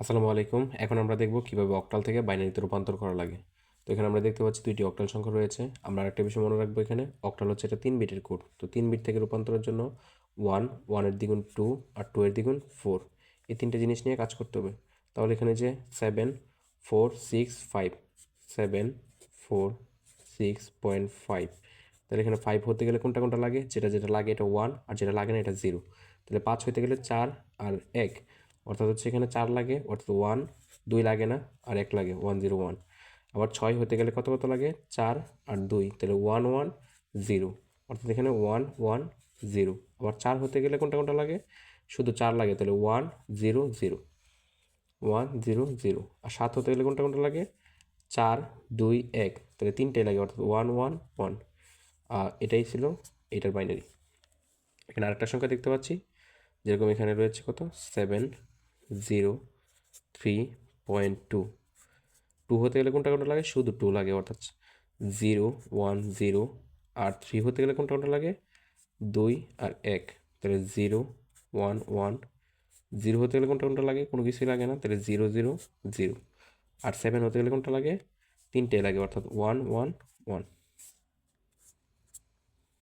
আসসালামু আলাইকুম। এখন আমরা দেখব কীভাবে অক্টাল থেকে বাইনারিতে রূপান্তর করা লাগে। তো এখানে আমরা দেখতে পাচ্ছি দুইটি অক্টাল সংখ্যা রয়েছে। আমরা একটা বিষয় মনে রাখব এখানে। অক্টাল হচ্ছে এটা তিন বিটের কোড তো তিন বিট থেকে রূপান্তরের জন্য ওয়ান ওয়ানের দ্বিগুণ টু আর টু এর দ্বিগুণ ফোর এই তিনটে জিনিস নিয়ে কাজ করতে হবে। তাহলে এখানে যে seven four six five seven four six point five তাহলে এখানে ফাইভ হতে গেলে কোনটা কোনটা লাগে? যেটা যেটা লাগে এটা ওয়ান আর যেটা লাগে না এটা জিরো তাহলে পাঁচ হতে গেলে চার আর এক। অর্থাৎ হচ্ছে এখানে চার লাগে, অর্থাৎ ওয়ান দুই লাগে না, আর এক লাগে ওয়ান জিরো ওয়ান আবার ছয় হতে গেলে কত কত লাগে? চার আর দুই, তাহলে ওয়ান ওয়ান জিরো অর্থাৎ এখানে ওয়ান ওয়ান জিরো আবার চার হতে গেলে কোনটা কোনটা লাগে? শুধু চার লাগে, তাহলে one zero zero one zero zero আর সাত হতে গেলে কোনটা কোনটা লাগে? চার, দুই, এক। তাহলে তিনটাই লাগে, অর্থাৎ ওয়ান ওয়ান ওয়ান আর এটাই ছিল এটার বাইনারি এখানে আরেকটা সংখ্যা দেখতে পাচ্ছি। যেরকম এখানে রয়েছে কত? Seven zero, three point two. Two হতে গেলে কোনটা কোনটা লাগে? শুধু টু লাগে, অর্থাৎ জিরো, ওয়ান, জিরো আর থ্রি হতে গেলে কোনটা কোনটা লাগে? দুই আর এক। তাহলে জিরো, ওয়ান ওয়ান, জিরো হতে গেলে কোনটা কোনটা লাগে? কোনো কিছুই লাগে না। তাহলে জিরো জিরো জিরো। আর সেভেন হতে গেলে কোনটা লাগে? তিনটে লাগে, অর্থাৎ ওয়ান ওয়ান ওয়ান।